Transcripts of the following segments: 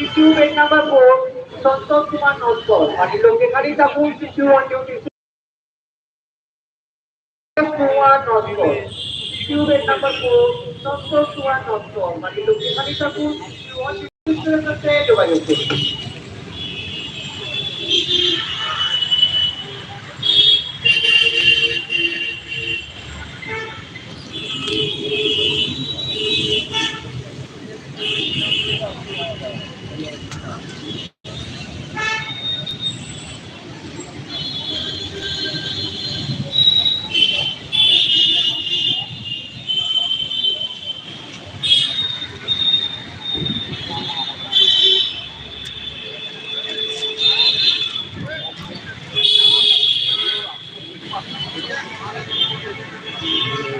Issue bed number 4, Santosh Kumar Notkar. Party located is the full issue on duty. Kumar Notkar. Issue bed number 4, Santosh Kumar Notkar. Party located is the full issue on duty.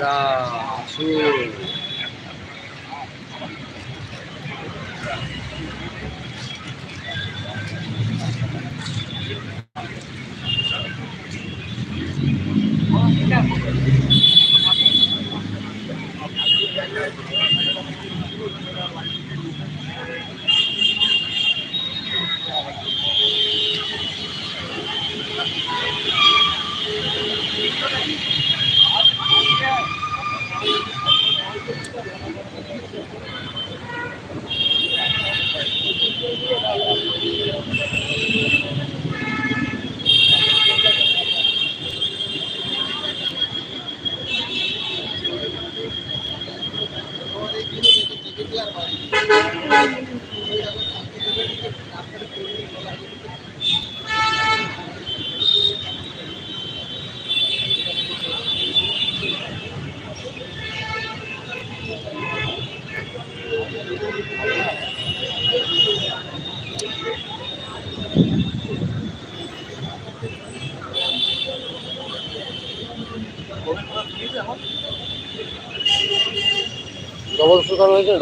大树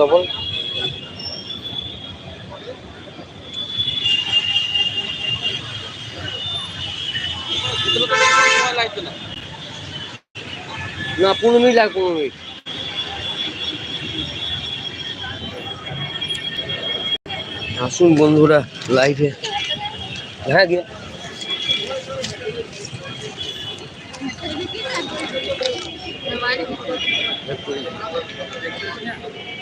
double না পনেরো minute লাগে পনেরো minute. আসুন বন্ধুরা লাইভে হ্যাঁ গিয়ে। হ্যাঁ বাবা।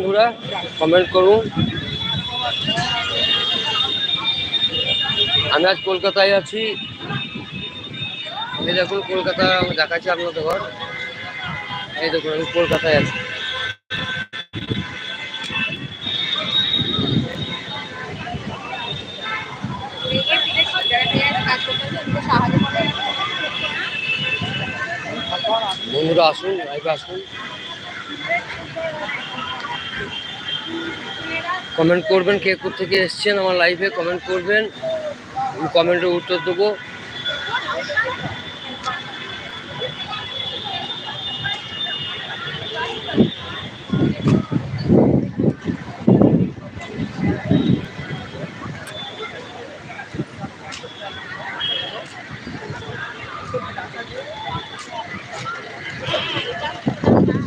বন্ধুরা কমেন্ট করুন। আমি আজ কলকাতায় আছি। এই দেখুন কলকাতা দেখাচ্ছি আপনাদের ঘর। এই দেখুন, আমি কলকাতায় আছি। বন্ধুরা, আসুন আসুন। কমেন্ট করবেন কে থেকে এসছেন আমার লাইভে কমেন্ট করবেন। কমেন্টের উত্তর দেবো।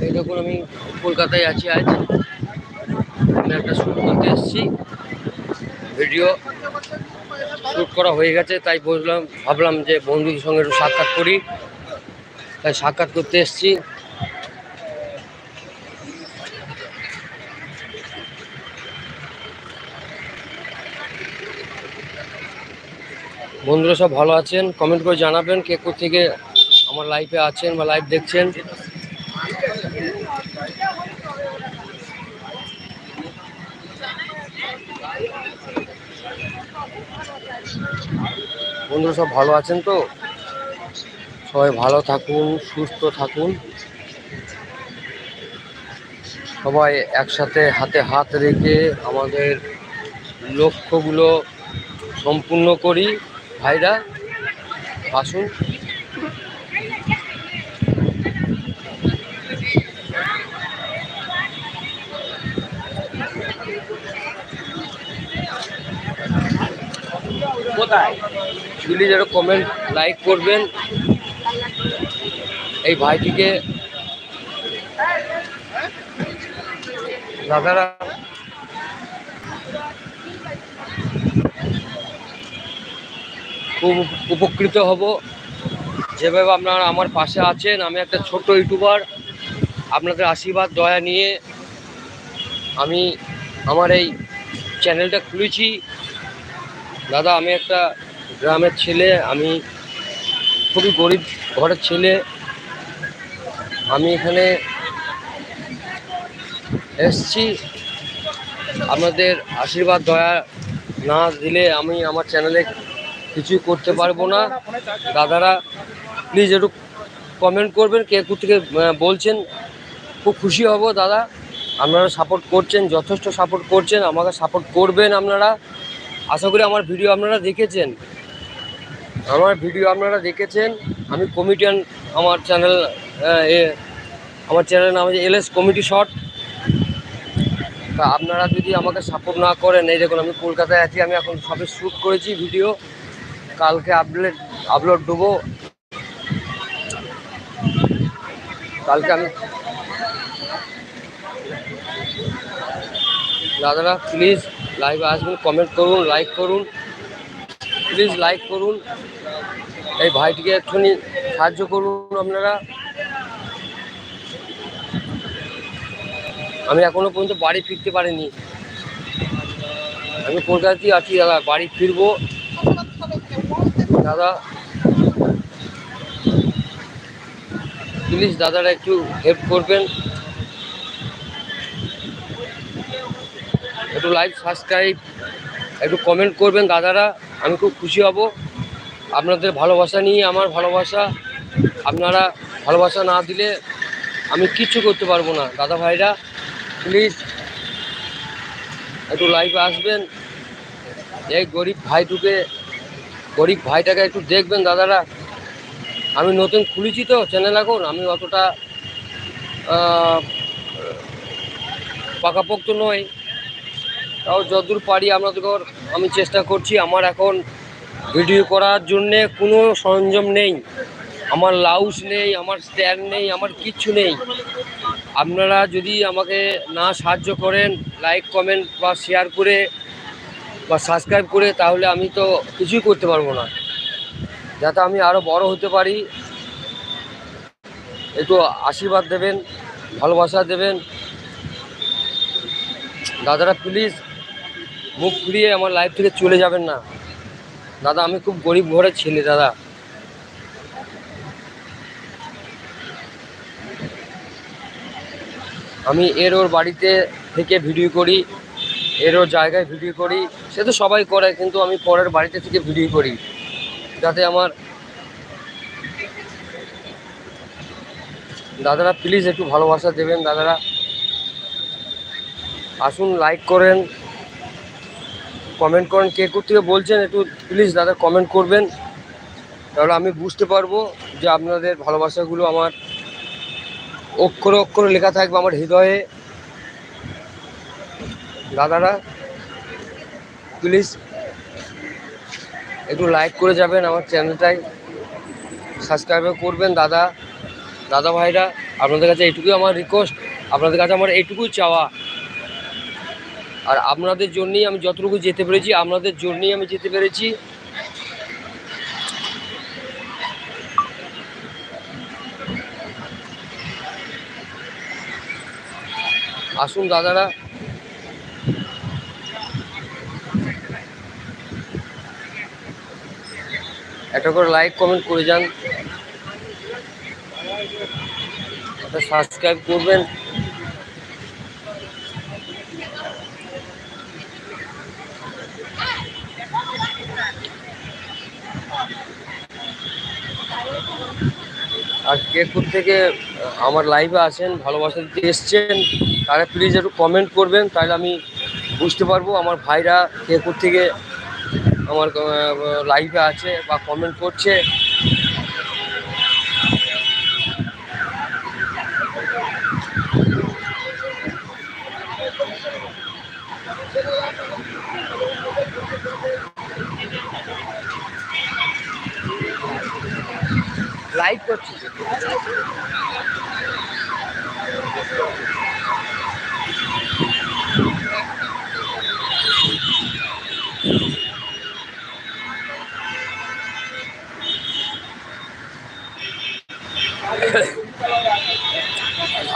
এই দেখুন আমি কলকাতায় আছি আজ। আমি একটা শ্যুট করতে এসেছি। ভিডিও শ্যুট করা হয়ে গেছে, তাই বুঝলাম ভাবলাম যে বন্ধুদের সঙ্গে একটু সাক্ষাৎ করি। তাই সাক্ষাৎ করতে এসেছি। বন্ধুরা সব ভালো আছেন? কমেন্ট করে জানাবেন কে থেকে আমার লাইফে আছেন বা লাইভ দেখছেন। বন্ধুরা সব ভালো আছেন তো? সবাই ভালো থাকুন, সুস্থ থাকুন। সবাই একসাথে হাতে হাত রেখে আমাদের লক্ষ্যগুলো সম্পূর্ণ করি। ভাইরা, আসুন। কোথায়? প্লিজ একটা কমেন্ট লাইক করবেন, এই ভাইটিকে দাদারা খুব উপকৃত হব। যেভাবে আপনারা আমার পাশে আছেন, আমি একটা ছোট ইউটিউবার, আপনাদের আশীর্বাদ, দয়া নিয়ে আমি আমার এই চ্যানেলটা খুলেছি। দাদা, আমি একটা গ্রামের ছেলে, আমি খুবই গরিব ঘরের ছেলে। আমি এখানে এসছি। আপনাদের আশীর্বাদ, দয়া না দিলে আমি আমার চ্যানেলে কিছুই করতে পারব না। দাদারা প্লিজ একটু কমেন্ট করবেন, কে থেকে বলছেন। খুব খুশি হব দাদা। আপনারা সাপোর্ট করছেন, যথেষ্ট সাপোর্ট করছেন, আমাকে সাপোর্ট করবেন আপনারা। আশা করি আমার ভিডিও আপনারা দেখেছেন। আমার ভিডিও আপনারা দেখেছেন। আমি কমিটিয়ান আমার চ্যানেল আমার চ্যানেলের নাম হচ্ছে এলএস কমিটি শর্ট তা আপনারা যদি আমাকে সাপোর্ট না করেন, এই দেখুন আমি কলকাতায় আছি, আমি এখন সবে শ্যুট করেছি ভিডিও কালকে আপলোড আপলোড দেবো। কালকে আমি দাদারা প্লিজ লাইভে আসবেন কমেন্ট করুন লাইক করুন। প্লিজ লাইক করুন। এই ভাইটিকে একটুখানি সাহায্য করুন আপনারা। আমি এখনও পর্যন্ত বাড়ি ফিরতে পারিনি। আমি কলকাতাতেই আছি, দাদা, বাড়ি ফিরবো। দাদা প্লিজ দাদারা একটু হেল্প করবেন। একটু লাইক সাবস্ক্রাইব একটু কমেন্ট করবেন দাদারা, আমি খুব খুশি হব। আপনাদের ভালোবাসা নিয়ে আমার ভালোবাসা। আপনারা ভালোবাসা না দিলে আমি কিচ্ছু করতে পারব না। দাদা ভাইরা প্লিজ একটু লাইভে আসবেন। এই গরিব ভাইটুকে, গরিব ভাইটাকে একটু দেখবেন দাদারা। আমি নতুন খুলেছি তো চ্যানেল এখন। আমি অতটা পাকাপোক্ত নয় তাও যতদূর পারি আপনাদের আমি চেষ্টা করছি, আমার এখন ভিডিও করার জন্যে কোনো সরঞ্জাম নেই, আমার লাউস নেই, আমার স্ট্যান্ড নেই, আমার কিচ্ছু নেই। আপনারা যদি আমাকে না সাহায্য করেন লাইক কমেন্ট বা শেয়ার করে বা সাবস্ক্রাইব করে, তাহলে আমি তো কিছুই করতে পারব না। যাতে আমি আরও বড় হতে পারি। একটু আশীর্বাদ দেবেন, ভালোবাসা দেবেন। দাদারা প্লিজ মুখ ফিরিয়ে আমার লাইফ থেকে চলে যাবেন না। দাদা, আমি খুব গরিব ঘরের ছেলে, দাদা। আমি এর ওর বাড়িতে থেকে ভিডিও করি, এর ওর জায়গায় ভিডিও করি। সে তো সবাই করে, কিন্তু আমি পরের বাড়িতে থেকে ভিডিও করি, যাতে আমার দাদারা প্লিজ একটু ভালোবাসা দেবেন, দাদারা। আসুন লাইক করেন। কমেন্ট করেন, কে থেকে বলছেন, একটু প্লিজ দাদা কমেন্ট করবেন। তাহলে আমি বুঝতে পারব যে আপনাদের ভালোবাসাগুলো আমার অক্ষরে অক্ষরে লেখা থাকবে আমার হৃদয়ে। দাদারা প্লিজ একটু লাইক করে যাবেন আমার চ্যানেলটাই সাবস্ক্রাইব করবেন দাদা দাদা ভাইরা। আপনাদের কাছে এইটুকুই আমার রিকোয়েস্ট আপনাদের কাছে আমার এইটুকুই চাওয়া। আর আপনাদের জন্যই আমি যতটুকু যেতে পেরেছি, আপনাদের জন্যই আমি যেতে পেরেছি। আসুন দাদারা। একটা করে লাইক কমেন্ট করে যান। একটা সাবস্ক্রাইব করবেন। আর কে থেকে আমার লাইভে আসেন ভালোবাসা দিতে এসছেন, তারা প্লিজ একটু কমেন্ট করবেন, তাহলে আমি বুঝতে পারব আমার ভাইরা কে থেকে আমার লাইভে আছে বা কমেন্ট করছে। করছি।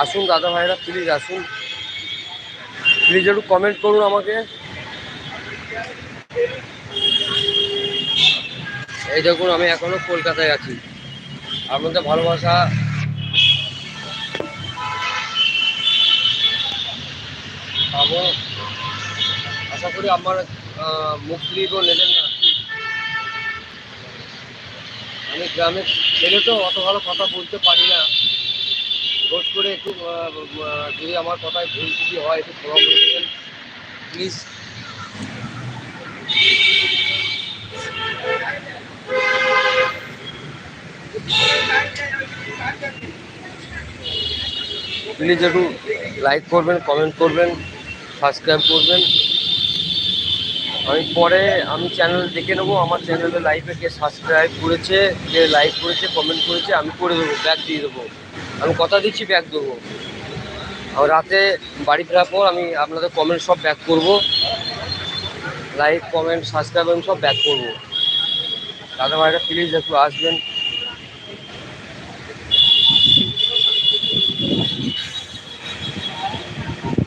আসুন দাদা ভাইরা প্লিজ আসুন। প্লিজ একটু কমেন্ট করুন আমাকে। এই দেখুন, আমি এখনও কলকাতায় আছি। আপনাদের ভালোবাসা। পাবো আশা করি আমার মুখ তো নেবেন না। আমি গ্রামের ছেলে তো, অত ভালো কথা বলতে পারি না। রোজ করে একটু যদি আমার কথায় ভুল যদি হয়, একটু ক্ষমা করে দেবেন। প্লিজ প্লিজ একটু লাইক করবেন কমেন্ট করবেন সাবস্ক্রাইব করবেন। আমি পরে আমি চ্যানেল দেখে নেব, আমার চ্যানেলে লাইভে কে সাবস্ক্রাইব করেছে, কে লাইক করেছে কমেন্ট করেছে, আমি করে দেবো ব্যাগ দিয়ে দেবো। আমি কথা দিচ্ছি ব্যাগ দেবো। আর রাতে বাড়ি ফেরার পর আমি আপনাদের কমেন্ট সব ব্যাক করব। লাইক কমেন্ট সাবস্ক্রাইব আমি সব ব্যাক করব। দাদা ভাইরা প্লিজ একটু আসবেন।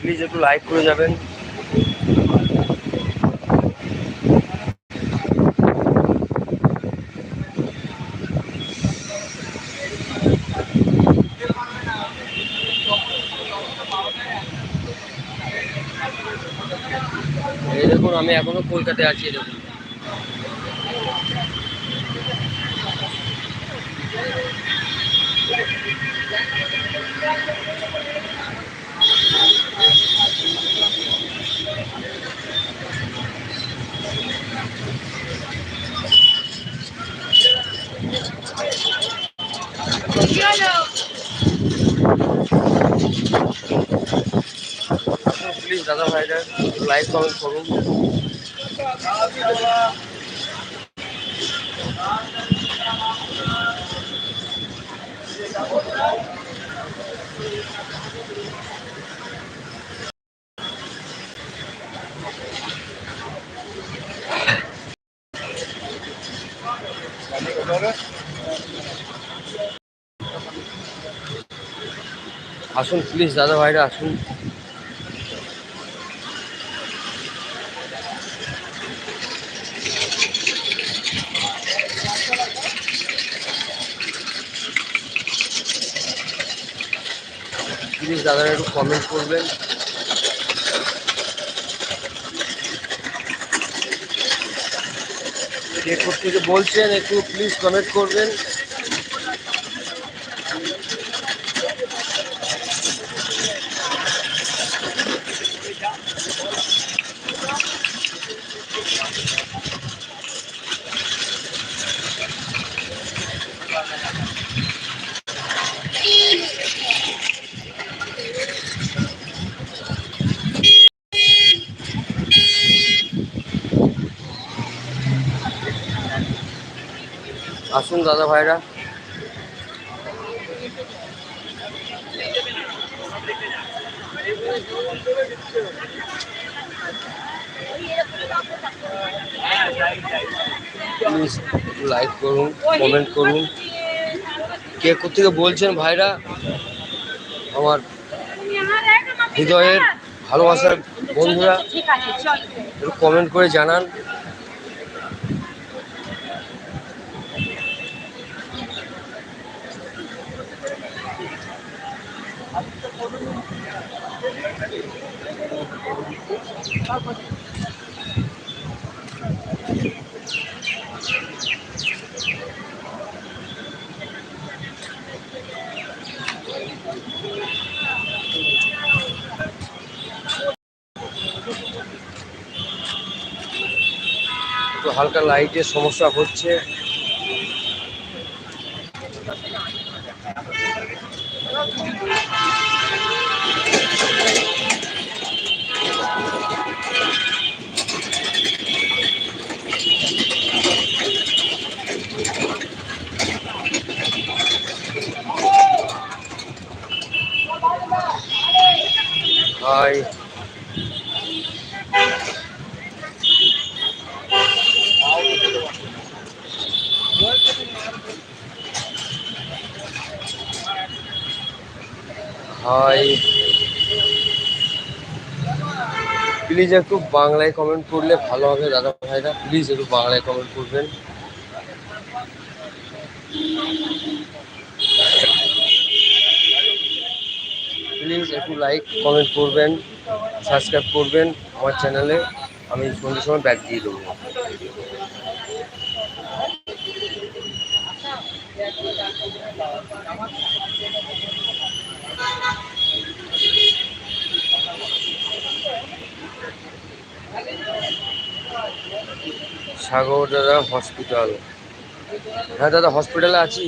প্লিজ একটু লাইক করে যাবেন। এই দেখুন আমি এখনও কলকাতায় আছি দেখুন। দাদা ভাইরা লাইক কমেন্ট করুন। আসুন প্লিজ দাদা ভাইরা আসুন। প্লিজ দাদারা একটু কমেন্ট করবেন। কে থেকে বলছেন একটু প্লিজ কমেন্ট করবেন আসুন দাদা ভাইরা। প্লিজ লাইক করুন কমেন্ট করুন। কে থেকে বলছেন ভাইরা? আমার হৃদয়ের ভালোবাসার বন্ধুরা একটু কমেন্ট করে জানান। হালকা লাইটের সমস্যা হচ্ছে। হাই হাই প্লিজ একটু বাংলায় কমেন্ট করলে ভালো হবে, দাদা ভাইরা। প্লিজ একটু বাংলায় কমেন্ট করবেন প্লিজ একটু লাইক কমেন্ট করবেন সাবস্ক্রাইব করবেন আমার চ্যানেলে আমি সন্ধ্যের সময় ব্যাক দিয়ে দেবো। সাগর দাদা হসপিটাল হ্যাঁ দাদা হসপিটালে আছি।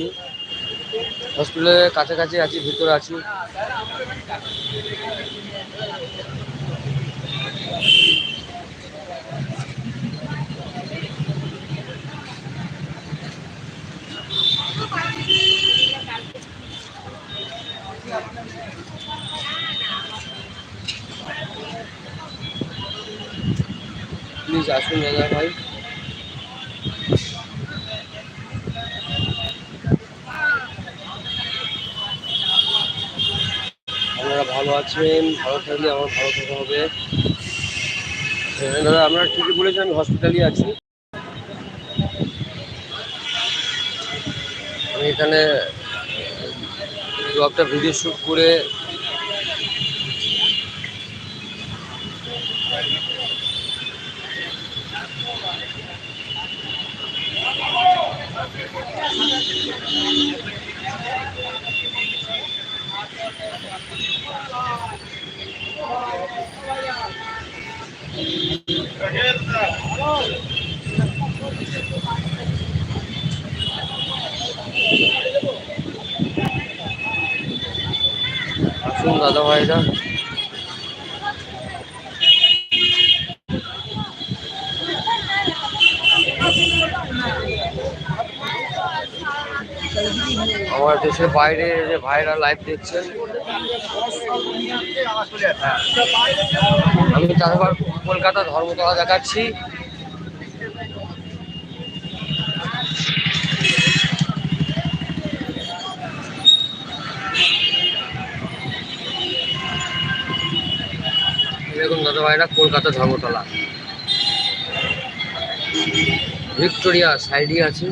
হসপিটালের কাছাকাছি আছি ভিতরে আছি। প্লিজ আসুন দাদা ভাই আপনারা ভালো আছেন ভালো থাকলে আমার ভালো থাকা হবে। হ্যাঁ, দাদা আপনারা ঠিকই বলেছেন আমি হসপিটালই আছি। আমি এখানে জবটা ভিডিও শ্যুট করে দাদা ভাইরা আমার দেশের বাইরে যে ভাইরা লাইভ দেখছেন আমি তারপর কলকাতা ধর্মতলা দেখাচ্ছি। দেখুন দাদা ভাইরা কলকাতা ধর্মতলা। ভিক্টোরিয়া সাইডই আছে।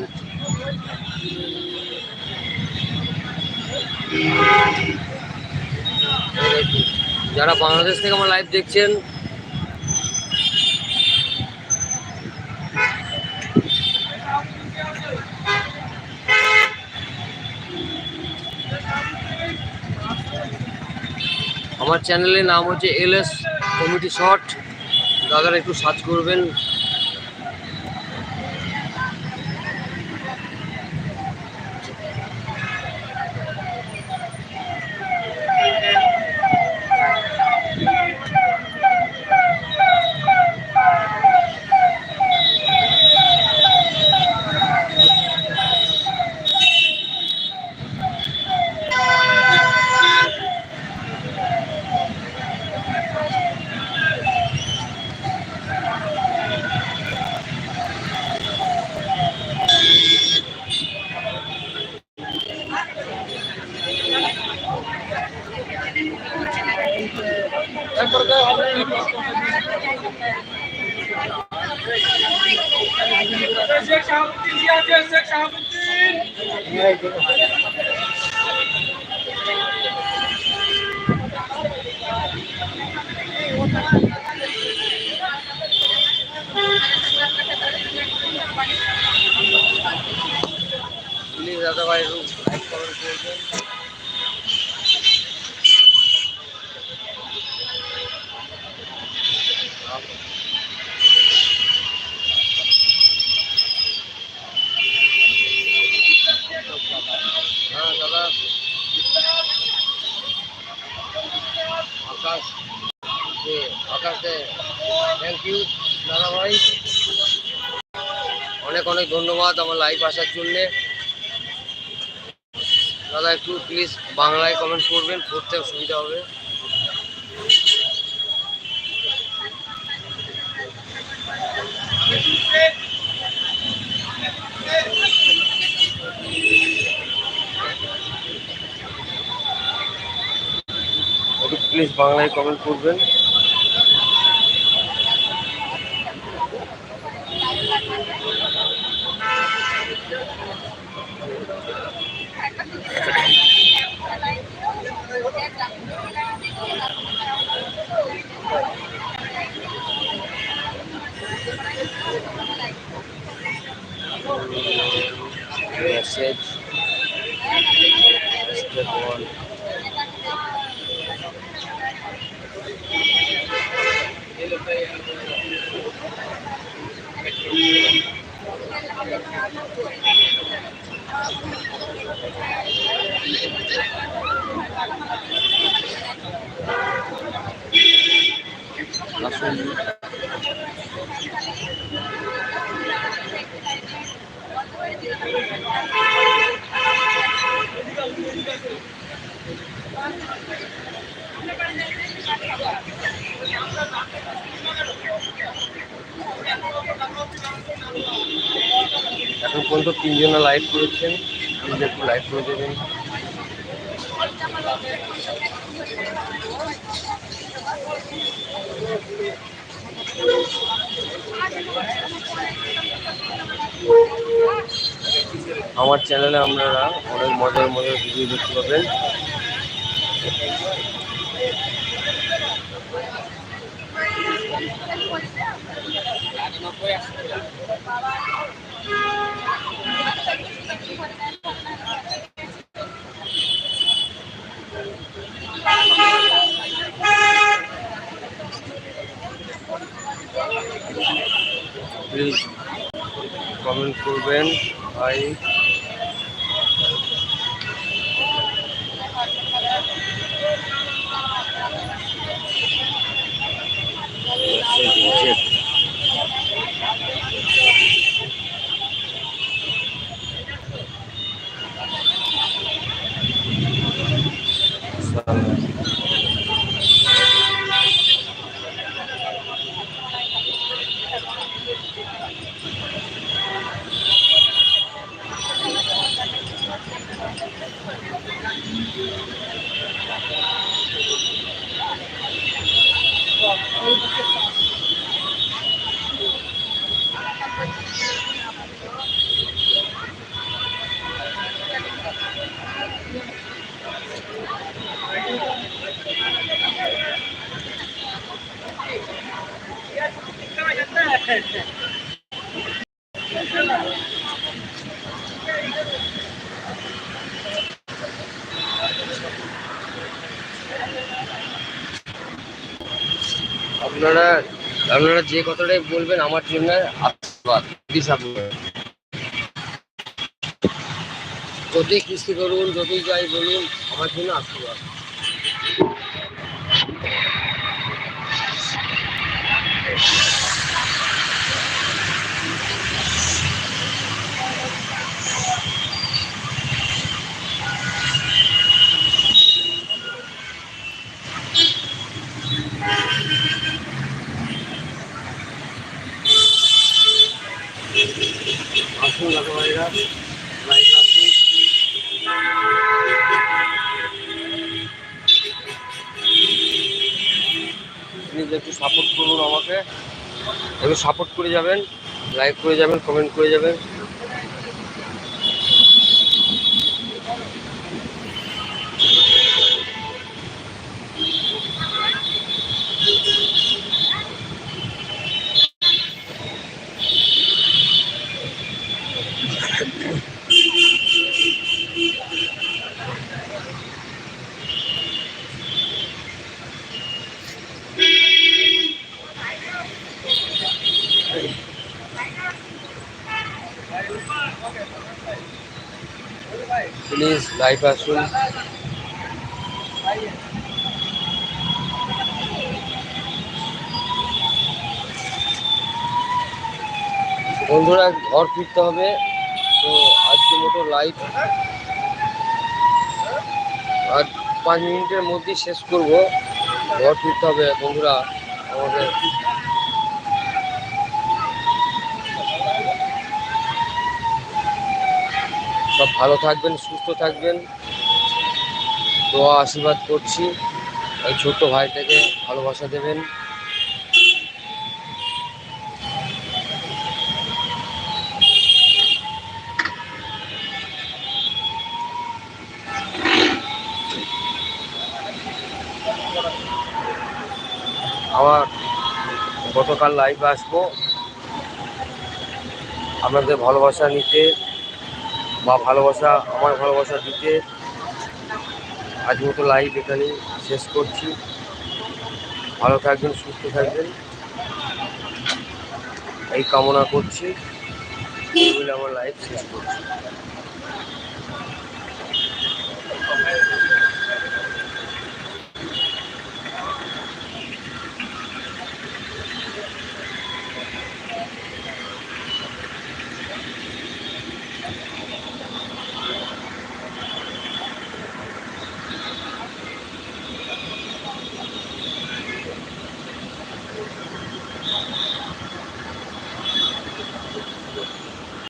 যারা বাংলাদেশ থেকে আমার লাইভ দেখছেন, আমার চ্যানেলের নাম হচ্ছে এল এস কমিটি শট দাদারা একটু সার্চ করবেন শেখ শাহাবুদ্দিন জি আছে শেখ শাহাবুদ্দিন প্লিজ দাদা ভাই একটু লাইক কমেন্ট করবেন ইউ দাদা ভাই অনেক অনেক ধন্যবাদ আমার লাইভ আসার জন্যে। দাদা, একটু প্লিজ বাংলায় কমেন্ট করবেন, পড়তে সুবিধা হবে। একটু প্লিজ বাংলায় কমেন্ট করবেন। মেসেজ স্টেপ ওয়ান আসুন এখন পর্যন্ত তিনজনে লাইভ করেছেন। প্লিজ একটু লাইভ করে দেবেন। আমার চ্যানেলে আপনারা অনেক মজার মজার ভিডিও দেখতে পাবেন। প্লিজ কমেন্ট করবেন ভাই আপনারা আপনারা যে কথাটাই বলবেন আমার জন্য আশীর্বাদ। যতই কিস্তি করুন, যতই যাই বলুন, আমার জন্য আশীর্বাদ। আসুন দাদা ভাইরা লাইভ আসুন প্লিজ একটু সাপোর্ট করুন আমাকে। একটু সাপোর্ট করে যাবেন লাইক করে যাবেন কমেন্ট করে যাবেন। লাইভ আসুন বন্ধুরা, ঘর ফিরতে হবে। তো আজকে মতো লাইভ আর পাঁচ মিনিটের মধ্যেই শেষ করব। ঘর ফিরতে হবে বন্ধুরা, আমাদের। সব ভালো থাকবেন, সুস্থ থাকবেন। দোয়া, আশীর্বাদ করছি। এই ছোট্ট ভাইটাকে ভালোবাসা দেবেন। আমার গতকাল লাইভে আসব। আপনাদের ভালোবাসা নিতে বা ভালোবাসা, আমার ভালোবাসা দিতে আজ মতো লাইভ এখানে শেষ করছি। ভালো থাকবেন, সুস্থ থাকবেন। এই কামনা করছি। আমার লাইভ শেষ করছি।